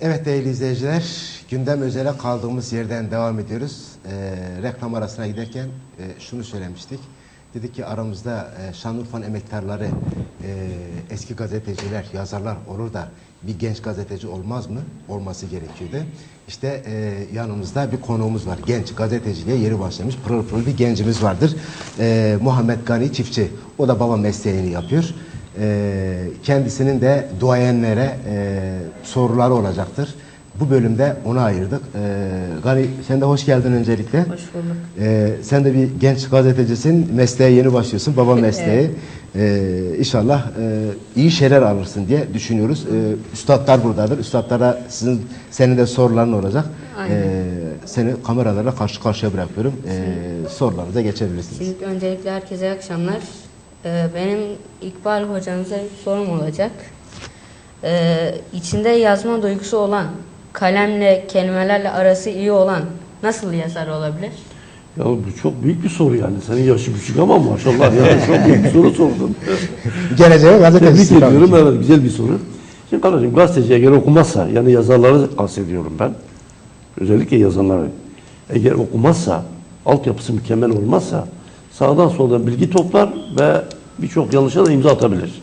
Evet değerli izleyiciler, gündem özele kaldığımız yerden devam ediyoruz. Ee, reklam arasına giderken e, şunu söylemiştik. Dedik ki aramızda e, Şanlıurfa'nın emektarları, e, eski gazeteciler, yazarlar olur da bir genç gazeteci olmaz mı? Olması gerekiyordu. İşte e, yanımızda bir konuğumuz var. Genç gazeteciliğe yeri başlamış pırıl pırıl bir gencimiz vardır. E, Muhammed Gani Çiftçi. O da baba mesleğini yapıyor. Ee, kendisinin de duayenlere e, soruları olacaktır. Bu bölümde ona ayırdık. Ee, Gani sen de hoş geldin öncelikle. Hoş bulduk. Ee, sen de bir genç gazetecisin. Mesleğe yeni başlıyorsun. Baba mesleği. Ee, inşallah e, iyi şeyler alırsın diye düşünüyoruz. Ee, üstadlar buradadır. Üstadlara sizin senin de soruların olacak. Aynen. Seni kameralarla karşı karşıya bırakıyorum. Ee, sorularınıza geçebilirsiniz. Şimdi öncelikle herkese iyi akşamlar. Ee, benim İkbal hocamıza bir sorum olacak. Ee, içinde yazma duygusu olan, kalemle, kelimelerle arası iyi olan nasıl yazar olabilir? Ya bu çok büyük bir soru yani. Senin yaşın küçük ama maşallah yani çok büyük bir soru sordun. Geleceğe Tebrik gazetecisi tabii ediyorum. Evet güzel bir soru. Şimdi kardeşim gazeteci eğer okumazsa yani yazarları kastediyorum ben. Özellikle yazarları. Eğer okumazsa, altyapısı mükemmel olmazsa sağdan soldan bilgi toplar ve birçok yanlışa da imza atabilir.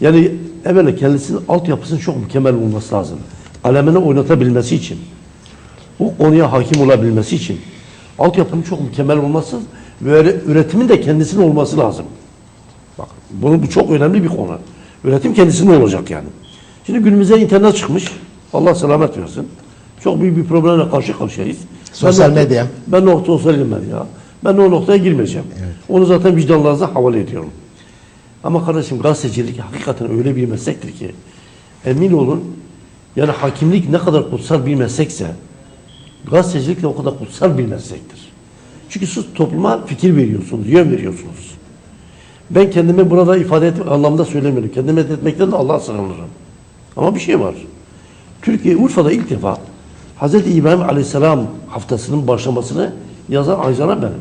Yani evvela kendisinin altyapısının çok mükemmel olması lazım. Alemini oynatabilmesi için. Bu konuya hakim olabilmesi için. Altyapının çok mükemmel olması ve üre- üretimin de kendisinin olması lazım. Bak bunu bu çok önemli bir konu. Üretim kendisinde olacak yani. Şimdi günümüzde internet çıkmış. Allah selamet versin. Çok büyük bir problemle karşı karşıyayız. Sosyal Ben medya. Ben de sosyal medya. Ben o noktaya girmeyeceğim. Onu zaten vicdanlarınıza havale ediyorum. Ama kardeşim gazetecilik hakikaten öyle bir meslektir ki emin olun yani hakimlik ne kadar kutsal bir meslekse gazetecilik de o kadar kutsal bir meslektir. Çünkü siz topluma fikir veriyorsunuz, yön veriyorsunuz. Ben kendimi burada ifade etmek anlamda söylemiyorum. Kendimi etmekten de Allah'a sığınırım. Ama bir şey var. Türkiye Urfa'da ilk defa Hz. İbrahim Aleyhisselam haftasının başlamasını yazan Ayzana benim.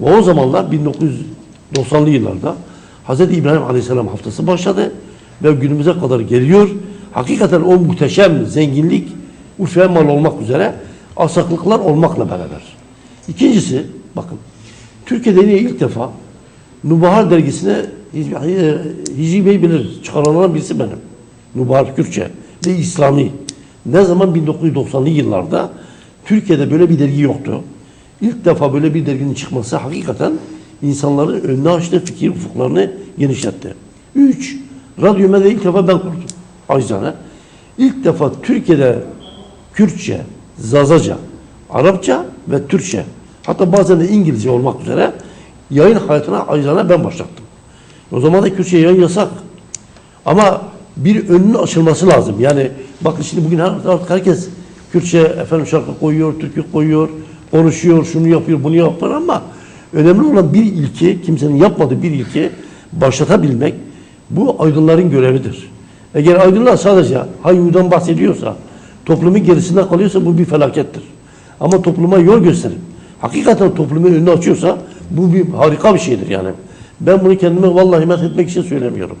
Ve o zamanlar 1990'lı yıllarda Hz. İbrahim Aleyhisselam haftası başladı ve günümüze kadar geliyor. Hakikaten o muhteşem zenginlik Urfa'ya mal olmak üzere asaklıklar olmakla beraber. İkincisi bakın Türkiye'de yine ilk defa Nubahar dergisine Hic- Hicri Bey bilir çıkaranlardan birisi benim. Nubahar Kürtçe ve İslami. Ne zaman 1990'lı yıllarda Türkiye'de böyle bir dergi yoktu. İlk defa böyle bir derginin çıkması hakikaten insanların önüne açtı, fikir ufuklarını genişletti. Üç, radyo medya ilk defa ben kurdum. Acizane. İlk defa Türkiye'de Kürtçe, Zazaca, Arapça ve Türkçe hatta bazen de İngilizce olmak üzere yayın hayatına acizane ben başlattım. O zaman da Kürtçe yayın yasak. Ama bir önünün açılması lazım. Yani bakın şimdi bugün artık herkes Kürtçe efendim şarkı koyuyor, türkü koyuyor, konuşuyor, şunu yapıyor, bunu yapıyor ama önemli olan bir ilki, kimsenin yapmadığı bir ilki başlatabilmek bu aydınların görevidir. Eğer aydınlar sadece hayyudan bahsediyorsa, toplumun gerisinde kalıyorsa bu bir felakettir. Ama topluma yol gösterip, hakikaten toplumun önünü açıyorsa bu bir harika bir şeydir yani. Ben bunu kendime vallahi met etmek için söylemiyorum.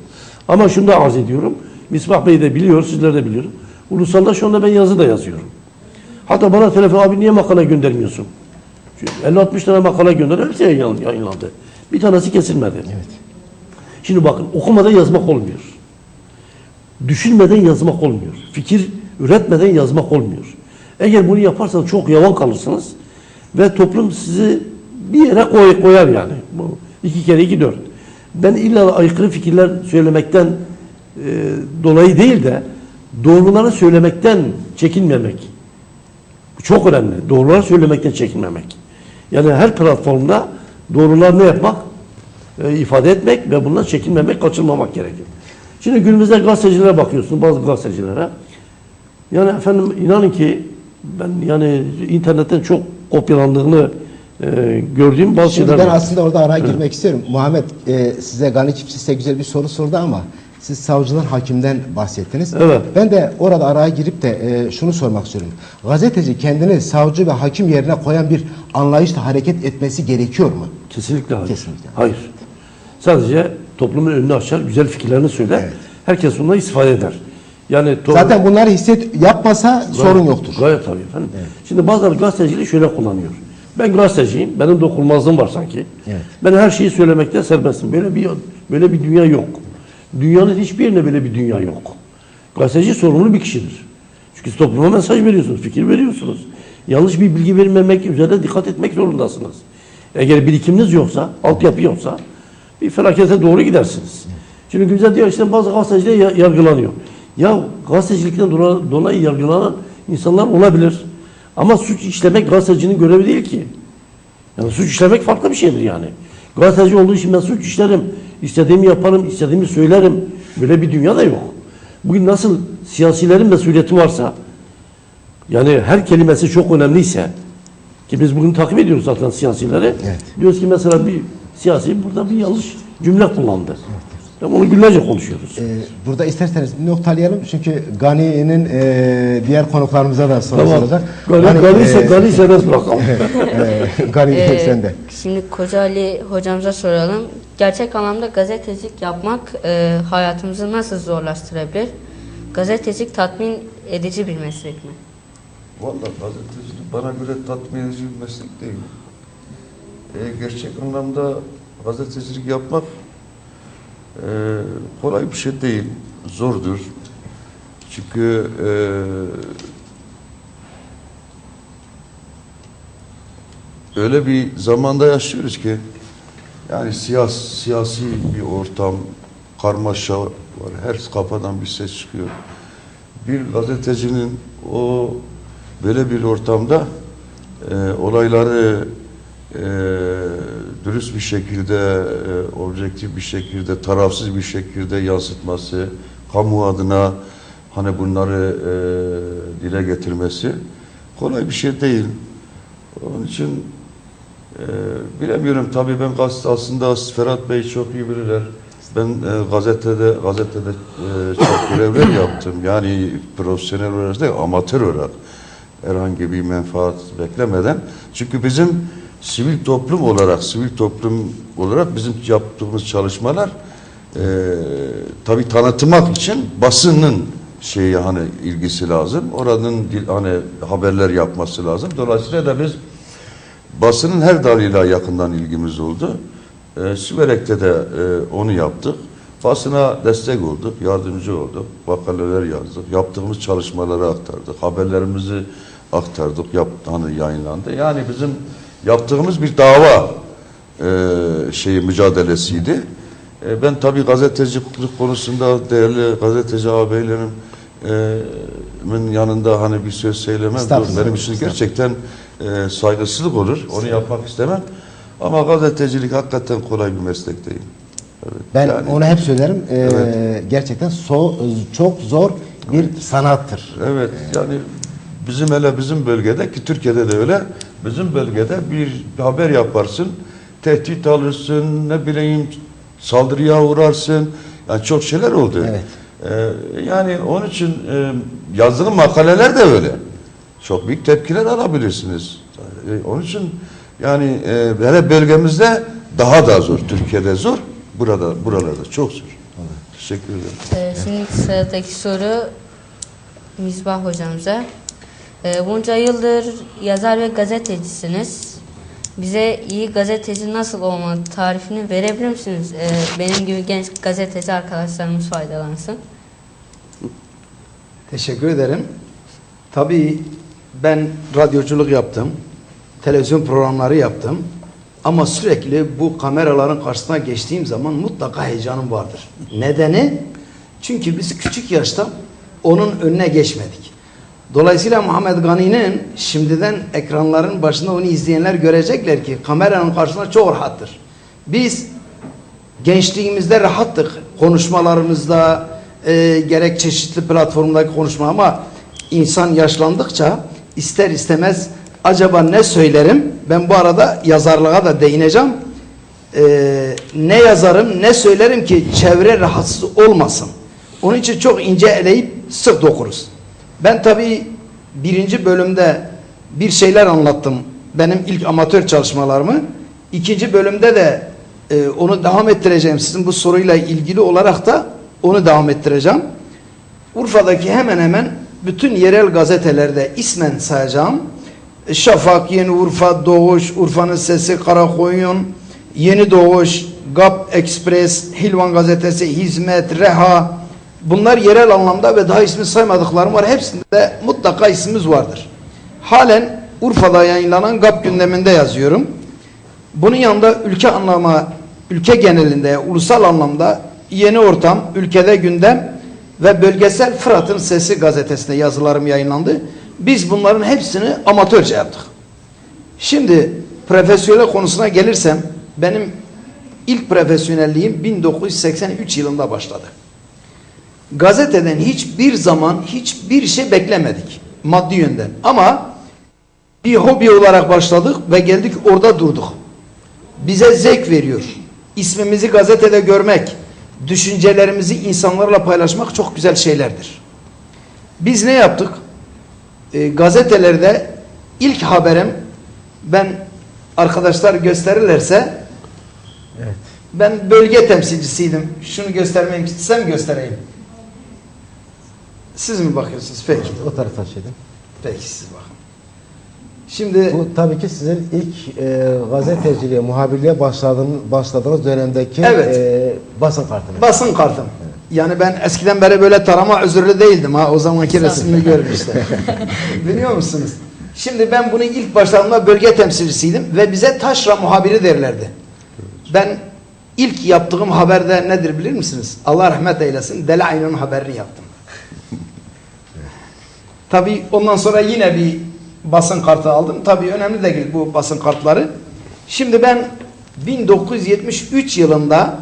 Ama şunu da arz ediyorum. Misbah Bey de biliyor, sizler de biliyor. Ulusalda şu anda ben yazı da yazıyorum. Hatta bana telefon abi niye makale göndermiyorsun? Çünkü 50-60 tane makale gönder, hepsi yayın- yayınlandı. Bir tanesi kesilmedi. Evet. Şimdi bakın okumadan yazmak olmuyor. Düşünmeden yazmak olmuyor. Fikir üretmeden yazmak olmuyor. Eğer bunu yaparsanız çok yavan kalırsınız ve toplum sizi bir yere koy, koyar yani. Bu iki kere iki dört. Ben illa aykırı fikirler söylemekten e, dolayı değil de doğruları söylemekten çekinmemek. Bu çok önemli. Doğruları söylemekten çekinmemek. Yani her platformda doğrular ne yapmak? E, ifade etmek ve bundan çekinmemek, kaçırmamak gerekir. Şimdi günümüzde gazetecilere bakıyorsun, bazı gazetecilere. Yani efendim inanın ki ben yani internetten çok kopyalandığını e, gördüğüm bazı Şimdi şeyler ben var. aslında orada araya girmek istiyorum. Muhammed e, size Gani Çiftçi size güzel bir soru sordu ama siz savcıdan hakimden bahsettiniz. Evet. Ben de orada araya girip de e, şunu sormak istiyorum. Gazeteci kendini savcı ve hakim yerine koyan bir anlayışla hareket etmesi gerekiyor mu? Kesinlikle hayır. Kesinlikle. Hayır. Sadece toplumun önünü açar, güzel fikirlerini söyler. Evet. Herkes bundan istifade eder. Yani Zaten bunları hisset yapmasa sorun yoktur. Gayet tabii efendim. Şimdi bazıları gazeteciliği şöyle kullanıyor. Ben gazeteciyim, benim dokunulmazlığım var sanki. Evet. Ben her şeyi söylemekte serbestim. Böyle bir böyle bir dünya yok. Dünyanın hiçbir yerinde böyle bir dünya yok. Gazeteci sorumlu bir kişidir. Çünkü topluma mesaj veriyorsunuz, fikir veriyorsunuz. Yanlış bir bilgi vermemek üzerine dikkat etmek zorundasınız. Eğer birikiminiz yoksa, altyapı yoksa bir felakete doğru gidersiniz. Şimdi güzel diyor işte bazı gazeteciler ya- yargılanıyor. Ya gazetecilikten dola- dolayı yargılanan insanlar olabilir. Ama suç işlemek gazetecinin görevi değil ki. Yani suç işlemek farklı bir şeydir yani. Gazeteci olduğu için ben suç işlerim. İstediğimi yaparım, istediğimi söylerim. Böyle bir dünya da yok. Bugün nasıl siyasilerin mesuliyeti varsa, yani her kelimesi çok önemliyse, ki biz bugün takip ediyoruz zaten siyasileri. Evet. Diyoruz ki mesela bir siyasi burada bir yanlış cümle kullandı. Tamam, onu günlerce konuşuyoruz. Ee, burada isterseniz bir noktalayalım çünkü Gani'nin e, diğer konuklarımıza da soru Tamam. soracak. Gani, Gani, Gani, e, Gani serbest bırakalım. e, Gani Ee, sen de. Şimdi Koca Ali hocamıza soralım. Gerçek anlamda gazetecilik yapmak e, hayatımızı nasıl zorlaştırabilir? Gazetecilik tatmin edici bir meslek mi? Vallahi gazetecilik bana göre tatmin edici bir meslek değil. E, gerçek anlamda gazetecilik yapmak e, kolay bir şey değil, zordur. Çünkü e, öyle bir zamanda yaşıyoruz ki yani siyas, siyasi bir ortam, karmaşa var. Her kafadan bir ses çıkıyor. Bir gazetecinin o böyle bir ortamda e, olayları e, dürüst bir şekilde, e, objektif bir şekilde, tarafsız bir şekilde yansıtması, kamu adına hani bunları e, dile getirmesi kolay bir şey değil. Onun için ee, bilemiyorum tabii ben gazete aslında Ferhat Bey çok iyi bilirler. Ben e, gazetede gazetede e, çok görevler yaptım. Yani profesyonel olarak değil, amatör olarak herhangi bir menfaat beklemeden. Çünkü bizim sivil toplum olarak, sivil toplum olarak bizim yaptığımız çalışmalar e, tabii tanıtmak için basının şeyi hani ilgisi lazım. Oranın hani haberler yapması lazım. Dolayısıyla da biz Basının her dalıyla yakından ilgimiz oldu. E, Siverek'te de e, onu yaptık. Basına destek olduk, yardımcı olduk. Makaleler yazdık, yaptığımız çalışmaları aktardık, haberlerimizi aktardık, yap, hani yayınlandı. Yani bizim yaptığımız bir dava e, şeyi mücadelesiydi. E, ben tabii gazetecilik konusunda değerli gazeteci ağabeylerim e, min yanında hani bir söz söylemem benim için gerçekten e, saygısızlık olur. Onu yapmak istemem. Ama gazetecilik hakikaten kolay bir meslek değil. Evet. Ben Yani- onu hep söylerim. Ee, Evet. Gerçekten so, çok zor bir sanattır. Evet yani bizim hele bizim bölgede ki Türkiye'de de öyle bizim bölgede bir haber yaparsın tehdit alırsın ne bileyim saldırıya uğrarsın yani çok şeyler oldu. Evet. Ee, yani onun için e, yazdığım makaleler de öyle. Çok büyük tepkiler alabilirsiniz. Ee, onun için yani e, hele bölgemizde daha da zor. Türkiye'de zor. Burada buralarda çok zor. Teşekkür ederim. Ee, şimdi sıradaki soru Misbah hocamıza. Ee, bunca yıldır yazar ve gazetecisiniz. Bize iyi gazeteci nasıl olmalı tarifini verebilir misiniz? Ee, benim gibi genç gazeteci arkadaşlarımız faydalansın. Teşekkür ederim. Tabii ben radyoculuk yaptım. Televizyon programları yaptım. Ama sürekli bu kameraların karşısına geçtiğim zaman mutlaka heyecanım vardır. Nedeni? Çünkü biz küçük yaşta onun önüne geçmedik. Dolayısıyla Muhammed Gani'nin şimdiden ekranların başında onu izleyenler görecekler ki kameranın karşısında çok rahattır. Biz gençliğimizde rahattık konuşmalarımızda e, gerek çeşitli platformdaki konuşma ama insan yaşlandıkça ister istemez acaba ne söylerim? Ben bu arada yazarlığa da değineceğim. E, ne yazarım ne söylerim ki çevre rahatsız olmasın? Onun için çok ince eleyip sık dokuruz ben tabi birinci bölümde bir şeyler anlattım benim ilk amatör çalışmalarımı ikinci bölümde de ee, onu devam ettireceğim. Sizin bu soruyla ilgili olarak da onu devam ettireceğim. Urfa'daki hemen hemen bütün yerel gazetelerde ismen sayacağım. Şafak, Yeni Urfa, Doğuş, Urfa'nın Sesi, Karakoyun, Yeni Doğuş, GAP Express, Hilvan Gazetesi, Hizmet, Reha. Bunlar yerel anlamda ve daha ismi saymadıklarım var. Hepsinde mutlaka ismimiz vardır. Halen Urfa'da yayınlanan GAP gündeminde yazıyorum. Bunun yanında ülke anlama, ülke genelinde, ulusal anlamda yeni ortam, ülkede gündem ve bölgesel Fırat'ın Sesi gazetesinde yazılarım yayınlandı. Biz bunların hepsini amatörce yaptık. Şimdi profesyonel konusuna gelirsem benim ilk profesyonelliğim 1983 yılında başladı. Gazeteden hiçbir zaman hiçbir şey beklemedik maddi yönden. Ama bir hobi olarak başladık ve geldik orada durduk. Bize zevk veriyor. İsmimizi gazetede görmek, düşüncelerimizi insanlarla paylaşmak çok güzel şeylerdir. Biz ne yaptık? Ee, gazetelerde ilk haberim ben arkadaşlar gösterirlerse Evet. ben bölge temsilcisiydim. Şunu göstermemi istesem göstereyim. Siz mi bakıyorsunuz? Peki. O tarafa şeydim. Peki siz bakın. Şimdi Bu tabii ki sizin ilk e, gazeteciliğe, muhabirliğe başladığınız, başladığınız dönemdeki Evet. e, basın kartınız. basın kartım. Yani ben eskiden beri böyle tarama özürlü değildim ha. O zamanki resmimi işte. Biliyor musunuz? Şimdi ben bunu ilk başladığımda bölge temsilcisiydim ve bize taşra muhabiri derlerdi. Ben ilk yaptığım haberde nedir bilir misiniz? Allah rahmet eylesin. Delayn'ın haberini yaptım. Tabii ondan sonra yine bir basın kartı aldım. Tabii önemli değil bu basın kartları. Şimdi ben 1973 yılında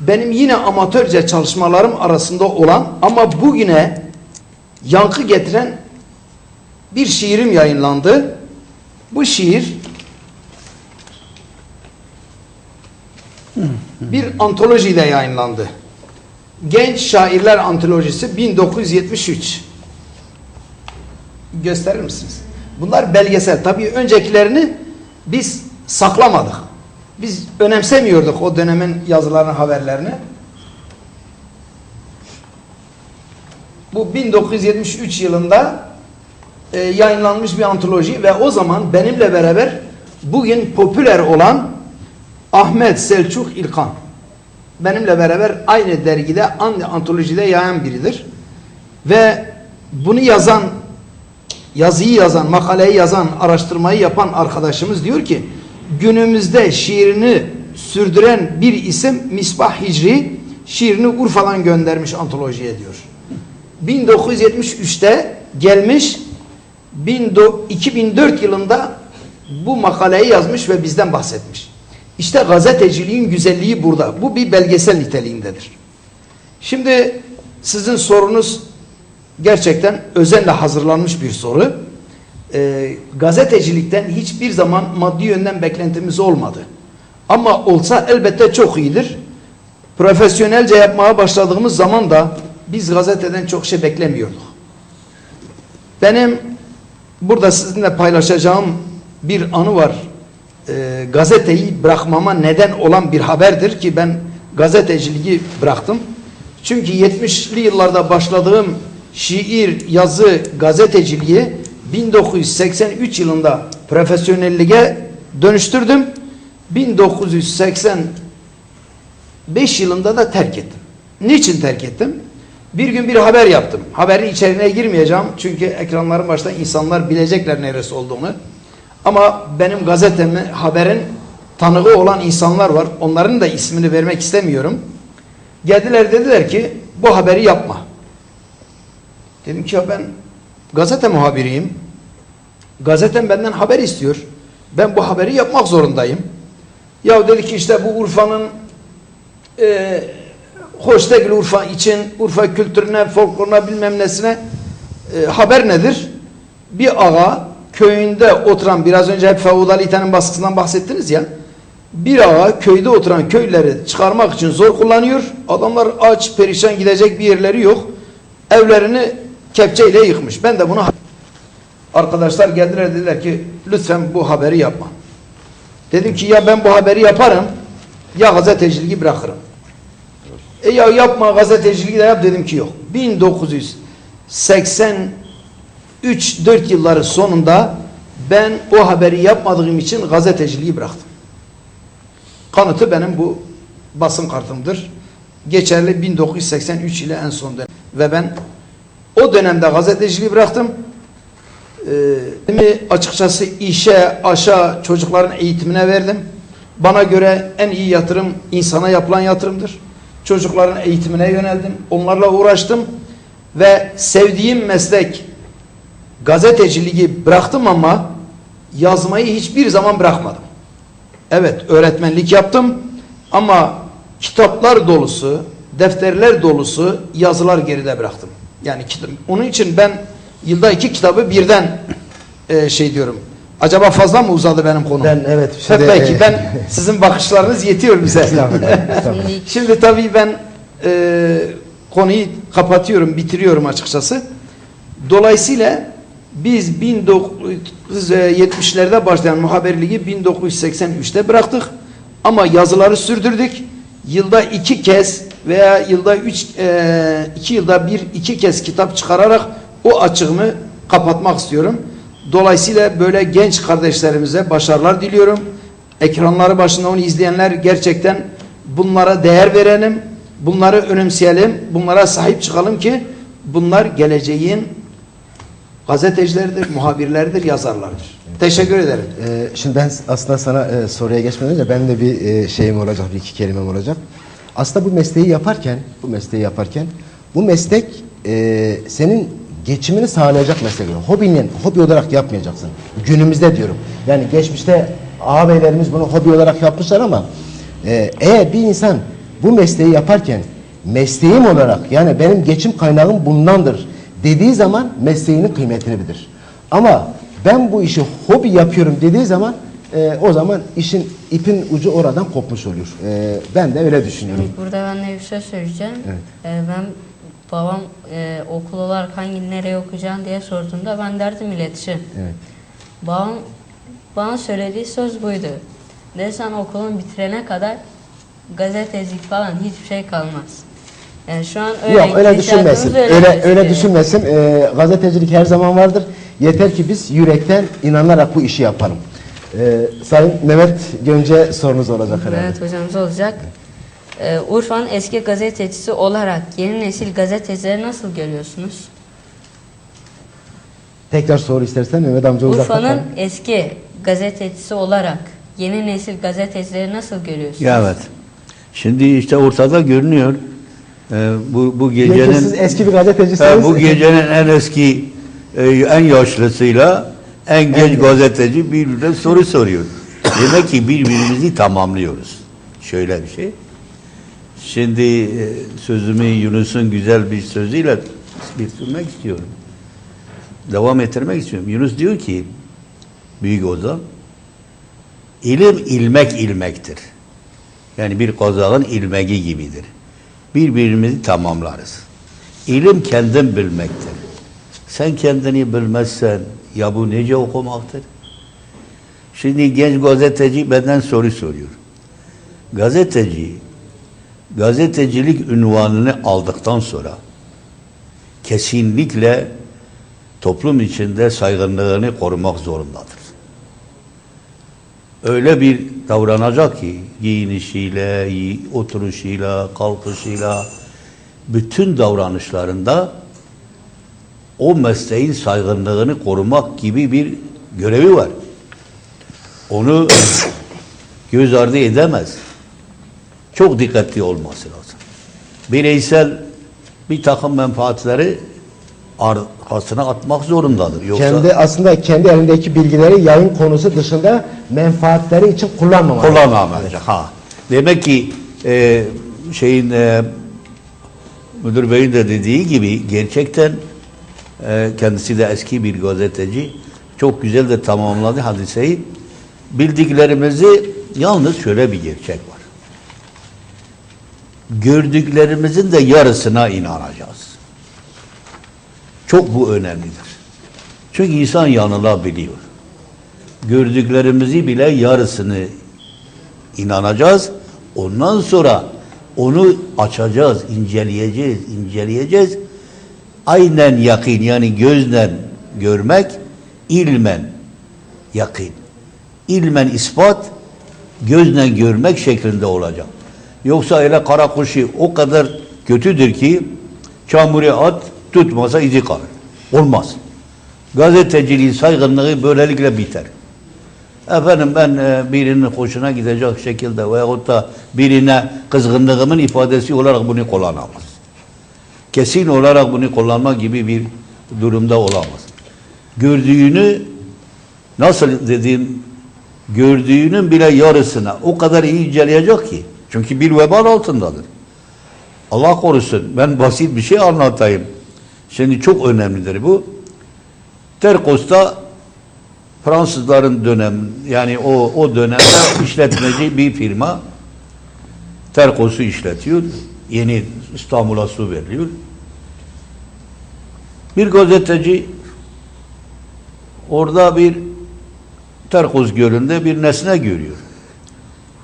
benim yine amatörce çalışmalarım arasında olan ama bugüne yankı getiren bir şiirim yayınlandı. Bu şiir bir antolojide yayınlandı. Genç Şairler Antolojisi 1973. Gösterir misiniz? Bunlar belgesel. Tabii öncekilerini biz saklamadık. Biz önemsemiyorduk o dönemin yazılarını, haberlerini. Bu 1973 yılında e, yayınlanmış bir antoloji ve o zaman benimle beraber bugün popüler olan Ahmet Selçuk İlkan benimle beraber aynı dergide, aynı antolojide yayan biridir. Ve bunu yazan, yazıyı yazan, makaleyi yazan, araştırmayı yapan arkadaşımız diyor ki günümüzde şiirini sürdüren bir isim Misbah Hicri şiirini Urfa'dan göndermiş antolojiye diyor. 1973'te gelmiş 2004 yılında bu makaleyi yazmış ve bizden bahsetmiş. İşte gazeteciliğin güzelliği burada. Bu bir belgesel niteliğindedir. Şimdi sizin sorunuz gerçekten özenle hazırlanmış bir soru. Ee, gazetecilikten hiçbir zaman maddi yönden beklentimiz olmadı. Ama olsa elbette çok iyidir. Profesyonelce yapmaya başladığımız zaman da biz gazeteden çok şey beklemiyorduk. Benim burada sizinle paylaşacağım bir anı var. Ee, gazeteyi bırakmama neden olan bir haberdir ki ben gazeteciliği bıraktım. Çünkü 70'li yıllarda başladığım şiir, yazı, gazeteciliği 1983 yılında profesyonelliğe dönüştürdüm. 1985 yılında da terk ettim. Niçin terk ettim? Bir gün bir haber yaptım. Haberin içeriğine girmeyeceğim. Çünkü ekranların başında insanlar bilecekler neresi olduğunu. Ama benim gazetemi, haberin tanığı olan insanlar var. Onların da ismini vermek istemiyorum. Geldiler dediler ki bu haberi yapma. Dedim ki ya ben gazete muhabiriyim. Gazetem benden haber istiyor. Ben bu haberi yapmak zorundayım. Ya dedi ki işte bu Urfa'nın e, hoş değil Urfa için, Urfa kültürüne, folkloruna bilmem nesine e, haber nedir? Bir ağa köyünde oturan, biraz önce hep feodalitenin baskısından bahsettiniz ya, bir ağa köyde oturan köyleri çıkarmak için zor kullanıyor. Adamlar aç, perişan gidecek bir yerleri yok. Evlerini kepçeyle yıkmış. Ben de bunu arkadaşlar geldiler dediler ki lütfen bu haberi yapma. Dedim ki ya ben bu haberi yaparım ya gazeteciliği bırakırım. E ya yapma gazeteciliği de yap dedim ki yok. 1983-4 yılları sonunda ben o haberi yapmadığım için gazeteciliği bıraktım. Kanıtı benim bu basın kartımdır. Geçerli 1983 ile en son dönem. Ve ben o dönemde gazeteciliği bıraktım. Ee, açıkçası işe, aşa, çocukların eğitimine verdim. Bana göre en iyi yatırım insana yapılan yatırımdır. Çocukların eğitimine yöneldim. Onlarla uğraştım. Ve sevdiğim meslek gazeteciliği bıraktım ama yazmayı hiçbir zaman bırakmadım. Evet öğretmenlik yaptım ama kitaplar dolusu, defterler dolusu yazılar geride bıraktım. Yani kitap, onun için ben yılda iki kitabı birden e, şey diyorum. Acaba fazla mı uzadı benim konum? Ben evet, şimdi, belki e, ben sizin bakışlarınız yetiyor bize. Şimdi Şimdi tabii ben e, konuyu kapatıyorum, bitiriyorum açıkçası. Dolayısıyla biz 1970'lerde başlayan muhabirliği 1983'te bıraktık. Ama yazıları sürdürdük. Yılda iki kez veya yılda üç, e, iki yılda bir iki kez kitap çıkararak o açığımı kapatmak istiyorum. Dolayısıyla böyle genç kardeşlerimize başarılar diliyorum. Ekranları başında onu izleyenler gerçekten bunlara değer verelim, bunları önemseyelim, bunlara sahip çıkalım ki bunlar geleceğin gazetecileridir, muhabirleridir, yazarlardır. Teşekkür ederim. Ee, şimdi ben aslında sana e, soruya geçmeden önce benim de bir e, şeyim olacak, bir iki kelimem olacak. Aslında bu mesleği yaparken, bu mesleği yaparken, bu meslek e, senin geçimini sağlayacak meslek. Hobinin, hobi olarak yapmayacaksın. Günümüzde diyorum. Yani geçmişte ağabeylerimiz bunu hobi olarak yapmışlar ama e, eğer bir insan bu mesleği yaparken mesleğim olarak yani benim geçim kaynağım bundandır dediği zaman mesleğinin kıymetini bilir. Ama ben bu işi hobi yapıyorum dediği zaman e, o zaman işin ipin ucu oradan kopmuş oluyor. E, ben de öyle düşünüyorum. Burada ben de bir şey söyleyeceğim. Ee, ben babam e, okul olarak hangi nereye okuyacaksın diye sorduğunda ben derdim iletişim. Evet. Babam bana söylediği söz buydu. De sen okulun bitirene kadar gazetecilik falan hiçbir şey kalmaz. Yani şu an öyle Yok öyle düşünmesin. öyle Öyle öyle düşünmesin. E, gazetecilik her zaman vardır. Yeter ki biz yürekten inanarak bu işi yapalım. E, Sayın Mehmet Gönce sorunuz olacak herhalde. Evet hocamız olacak. Ee, Urfa'nın eski gazetecisi olarak yeni nesil gazetecileri nasıl görüyorsunuz? Tekrar soru istersen Mehmet amca uzakta Urfa'nın kal. eski gazetecisi olarak yeni nesil gazetecileri nasıl görüyorsunuz? Ya evet. Şimdi işte ortada görünüyor. Ee, bu bu Peki gecenin siz eski bir gazetecisiniz. Bu gecenin en eski e, en yaşlısıyla en genç gazeteci birbirine soru soruyor. Demek ki birbirimizi tamamlıyoruz. Şöyle bir şey. Şimdi e, sözümü Yunus'un güzel bir sözüyle bitirmek istiyorum. Devam ettirmek istiyorum. Yunus diyor ki Büyük Ozan ilim ilmek ilmektir. Yani bir kozalın ilmeği gibidir. Birbirimizi tamamlarız. İlim kendin bilmektir. Sen kendini bilmezsen ya bu nece okumaktır? Şimdi genç gazeteci benden soru soruyor. Gazeteci gazetecilik ünvanını aldıktan sonra kesinlikle toplum içinde saygınlığını korumak zorundadır. Öyle bir davranacak ki giyinişiyle, yi- oturuşuyla, kalkışıyla bütün davranışlarında o mesleğin saygınlığını korumak gibi bir görevi var. Onu göz ardı edemez. Çok dikkatli olması lazım. Bireysel bir takım menfaatleri arkasına atmak zorundadır. Yoksa Kendi aslında kendi elindeki bilgileri yayın konusu dışında menfaatleri için kullanmamak. kullanmamayacak. Ha. Demek ki e, şeyin e, müdür beyin de dediği gibi gerçekten kendisi de eski bir gazeteci çok güzel de tamamladı hadiseyi. Bildiklerimizi yalnız şöyle bir gerçek var. Gördüklerimizin de yarısına inanacağız. Çok bu önemlidir. Çünkü insan yanılabiliyor. Gördüklerimizi bile yarısını inanacağız. Ondan sonra onu açacağız, inceleyeceğiz, inceleyeceğiz. Aynen yakin yani gözden görmek ilmen yakin. İlmen ispat gözle görmek şeklinde olacak. Yoksa öyle kara kuşu o kadar kötüdür ki çamuru at tutmasa izi kalır. Olmaz. Gazeteciliğin saygınlığı böylelikle biter. Efendim ben e, birinin hoşuna gidecek şekilde veyahut da birine kızgınlığımın ifadesi olarak bunu kullanamaz. Kesin olarak bunu kullanma gibi bir durumda olamaz. Gördüğünü nasıl dediğim gördüğünün bile yarısına o kadar iyi inceleyecek ki. Çünkü bir vebal altındadır. Allah korusun ben basit bir şey anlatayım. Şimdi çok önemlidir bu. Terkos'ta Fransızların dönem yani o o dönemde işletmeci bir firma Terkos'u işletiyor. Yeni İstanbul'a su veriliyor. Bir gazeteci orada bir Terkos Gölü'nde bir nesne görüyor.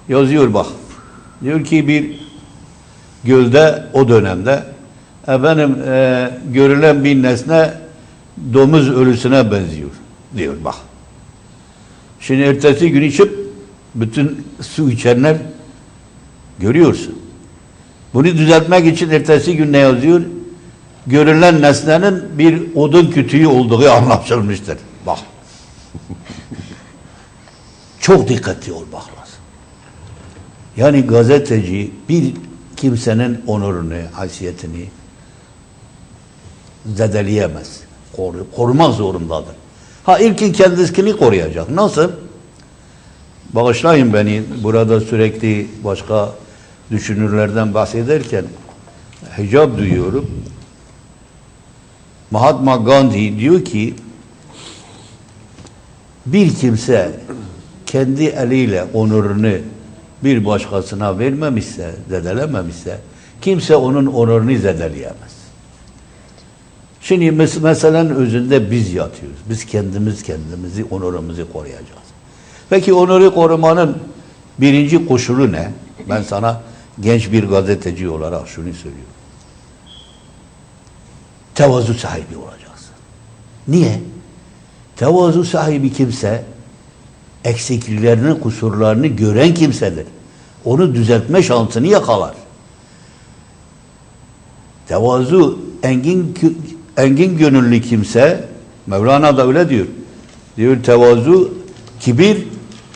Yazıyor bak. Diyor ki bir gölde o dönemde efendim e, görülen bir nesne domuz ölüsüne benziyor diyor bak. Şimdi ertesi gün içip bütün su içenler görüyorsun. Bunu düzeltmek için ertesi gün ne yazıyor? Görülen nesnenin bir odun kütüğü olduğu anlaşılmıştır. Bak. Çok dikkatli olmak lazım. Yani gazeteci bir kimsenin onurunu, haysiyetini zedeleyemez. Koru, korumak zorundadır. Ha ilkin kendisini koruyacak. Nasıl? Bağışlayın beni burada sürekli başka düşünürlerden bahsederken hicap duyuyorum. Mahatma Gandhi diyor ki bir kimse kendi eliyle onurunu bir başkasına vermemişse, zedelememişse kimse onun onurunu zedeleyemez. Şimdi mes özünde biz yatıyoruz. Biz kendimiz kendimizi, onurumuzu koruyacağız. Peki onuru korumanın birinci koşulu ne? Ben sana genç bir gazeteci olarak şunu söylüyorum. Tevazu sahibi olacaksın. Niye? Tevazu sahibi kimse eksikliklerini, kusurlarını gören kimsedir. Onu düzeltme şansını yakalar. Tevazu engin engin gönüllü kimse Mevlana da öyle diyor. Diyor tevazu kibir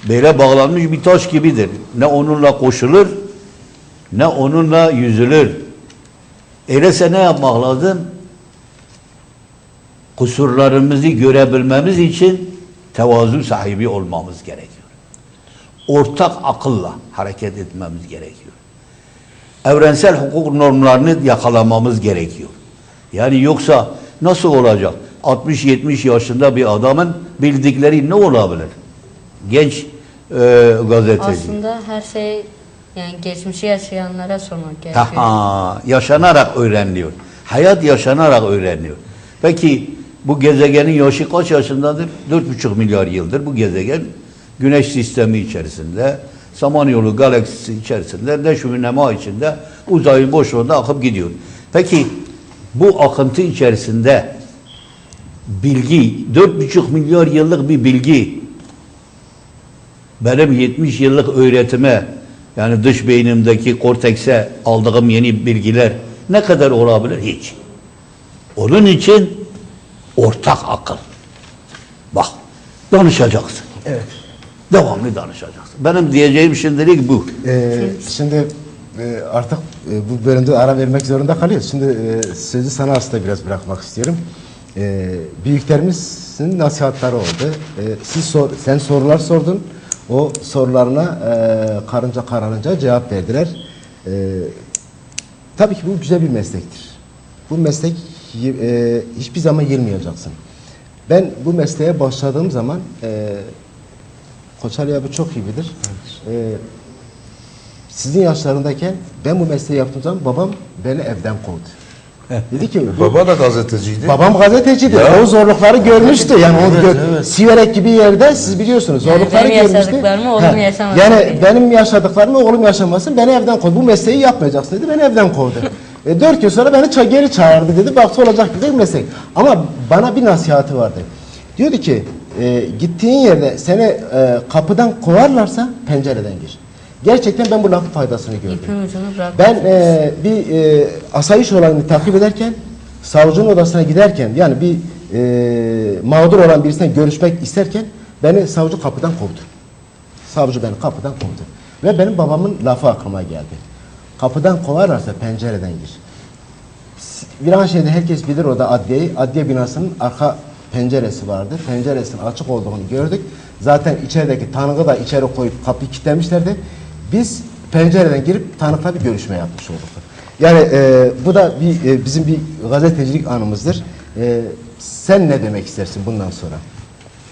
böyle bağlanmış bir taş gibidir. Ne onunla koşulur ne onunla yüzülür. Öyleyse ne yapmak lazım? Kusurlarımızı görebilmemiz için tevazu sahibi olmamız gerekiyor. Ortak akılla hareket etmemiz gerekiyor. Evrensel hukuk normlarını yakalamamız gerekiyor. Yani yoksa nasıl olacak? 60-70 yaşında bir adamın bildikleri ne olabilir? Genç e, gazeteci. Aslında her şey yani geçmişi yaşayanlara sormak gerekiyor. Ha, yaşanarak öğreniliyor. Hayat yaşanarak öğreniliyor. Peki bu gezegenin yaşı kaç yaşındadır? 4,5 milyar yıldır bu gezegen güneş sistemi içerisinde Samanyolu galaksisi içerisinde neşvi nema içinde uzayın boşluğunda akıp gidiyor. Peki bu akıntı içerisinde bilgi 4,5 milyar yıllık bir bilgi benim 70 yıllık öğretime yani dış beynimdeki kortekse aldığım yeni bilgiler ne kadar olabilir? Hiç. Onun için ortak akıl. Bak danışacaksın. Evet. Devamlı danışacaksın. Benim diyeceğim şimdilik bu. Ee, şimdi e, artık e, bu bölümde ara vermek zorunda kalıyoruz. Şimdi e, sözü sana aslında biraz bırakmak istiyorum. E, büyüklerimizin nasihatleri oldu. E, siz sor, sen sorular sordun. O sorularına e, karınca kararınca cevap verdiler. E, tabii ki bu güzel bir meslektir. Bu meslek e, hiçbir zaman yılmayacaksın. Ben bu mesleğe başladığım zaman e, Koçarya abi çok iyi bilir. E, sizin yaşlarındayken ben bu mesleği yaptığım zaman babam beni evden kovdu. Dedi ki Baba da gazeteciydi. babam gazeteciydi. O zorlukları görmüştü. Yani o gö- Siverek gibi yerde siz biliyorsunuz Yani zorlukları benim görmüştü. yaşadıklarımı oğlum yaşamasın Yani benim yaşadıklarımı oğlum yaşamasın. Beni evden kovdu. Bu mesleği yapmayacaksın dedi. Beni evden kovdu. E, dört gün sonra beni ça- geri çağırdı dedi. Baktı olacak bir meslek. Ama bana bir nasihatı vardı. Diyordu ki e, gittiğin yerde seni e, kapıdan kovarlarsa pencereden gir. Gerçekten ben bu lafın faydasını gördüm. İpin ucunu bırak. Ben e, bir e, asayiş olayını takip ederken savcının odasına giderken yani bir e, mağdur olan birisiyle görüşmek isterken beni savcı kapıdan kovdu. Savcı beni kapıdan kovdu. Ve benim babamın lafı aklıma geldi. Kapıdan kovarlarsa pencereden gir. Viranşehir'de herkes bilir orada adliyeyi. Adliye binasının arka penceresi vardı. Penceresinin açık olduğunu gördük. Zaten içerideki tanığı da içeri koyup kapıyı kilitlemişlerdi. Biz pencereden girip tanıkla bir görüşme yapmış olduk. Yani e, bu da bir e, bizim bir gazetecilik anımızdır. E, sen ne demek istersin bundan sonra?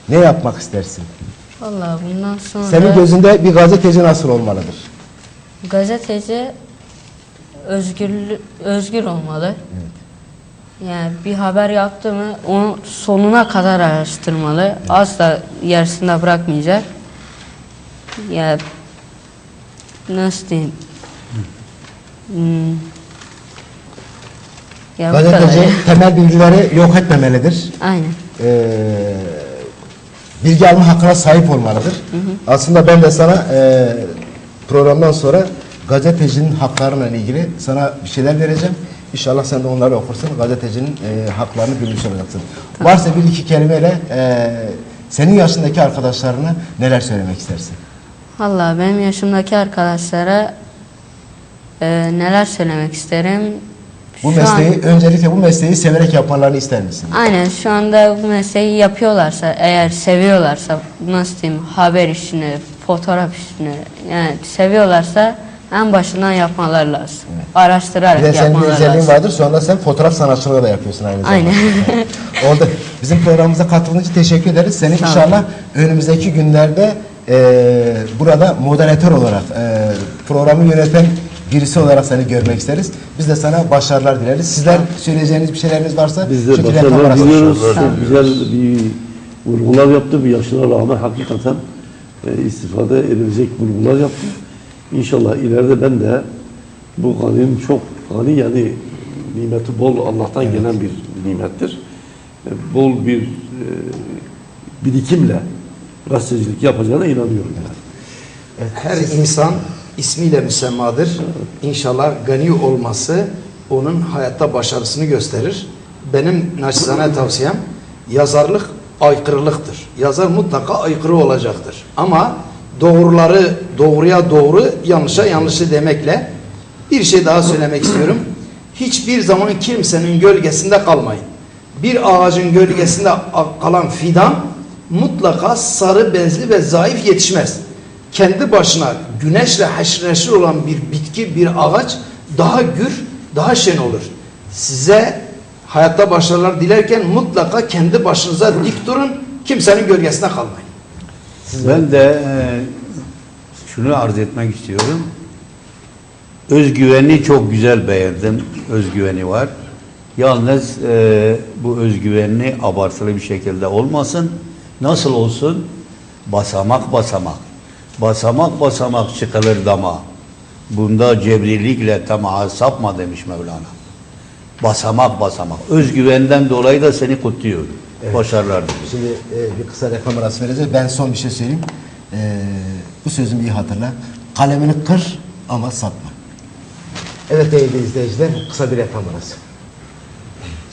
Ne yapmak istersin? Vallahi bundan sonra Senin gözünde bir gazeteci nasıl olmalıdır? gazeteci özgür özgür olmalı. Yani bir haber yaptı mı onu sonuna kadar araştırmalı. Asla yarısında bırakmayacak. Ya nasıl diyeyim? Hmm. Ya bu kadar. Gazeteci temel bilgileri yok etmemelidir. Aynen. e, bilgi alma hakkına sahip olmalıdır. Aslında ben de sana e, programdan sonra gazetecinin haklarıyla ilgili sana bir şeyler vereceğim. İnşallah sen de onları okursun. Gazetecinin e, haklarını bilmiş olacaksın. Varsa bir iki kelimeyle e, senin yaşındaki arkadaşlarına neler söylemek istersin? Vallahi benim yaşımdaki arkadaşlara e, neler söylemek isterim. Bu Şu an- mesleği öncelikle bu mesleği severek yapmalarını ister misin? Aynen şu anda bu mesleği yapıyorlarsa, eğer seviyorlarsa, nasıl diyeyim, haber işini, fotoğraf işini, yani seviyorlarsa en başından yapmaları lazım. Araştırarak Bir de senin bir özelliğin lazım. vardır. Anda sen fotoğraf sanatçılığı da yapıyorsun aynı zamanda. Aynen. Oldu. Bizim programımıza katıldığın için teşekkür ederiz. Seni inşallah önümüzdeki günlerde e, burada moderatör olarak e, programı yöneten birisi olarak seni görmek isteriz. Biz de sana başarılar dileriz. Sizler söyleyeceğiniz bir şeyleriniz varsa Biz de başarılar diliyoruz. Çok güzel bir vurgular yaptı. Bir yaşına rağmen hakikaten e, istifade edilecek vurgular yaptı. İnşallah ileride ben de bu ganinin çok gani yani nimeti bol Allah'tan gelen bir nimettir. E, bol bir e, birikimle gazetecilik yapacağına inanıyorum yani. Her insan ismiyle müsemmadır. İnşallah gani olması onun hayatta başarısını gösterir. Benim naçizane tavsiyem yazarlık aykırılıktır. Yazar mutlaka aykırı olacaktır. Ama doğruları doğruya doğru, yanlışa yanlışı demekle bir şey daha söylemek istiyorum. Hiçbir zaman kimsenin gölgesinde kalmayın. Bir ağacın gölgesinde kalan fidan mutlaka sarı bezli ve zayıf yetişmez. Kendi başına güneşle haşır olan bir bitki, bir ağaç daha gür, daha şen olur. Size hayatta başarılar dilerken mutlaka kendi başınıza dik durun, kimsenin gölgesinde kalmayın. Ben de e, şunu arz etmek istiyorum. Özgüveni çok güzel beğendim. Özgüveni var. Yalnız e, bu özgüvenini abartılı bir şekilde olmasın. Nasıl olsun? Basamak basamak. Basamak basamak çıkılır dama. Bunda cebrilikle tamaha sapma demiş Mevlana. Basamak basamak. Özgüvenden dolayı da seni kutluyorum. Başarılar diliyorum. Şimdi e, bir kısa reklam arası vereceğiz. Ben son bir şey söyleyeyim. E, bu sözümü iyi hatırla. Kalemini kır ama satma. Evet değerli izleyiciler kısa bir reklam arası.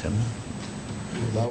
Tamam.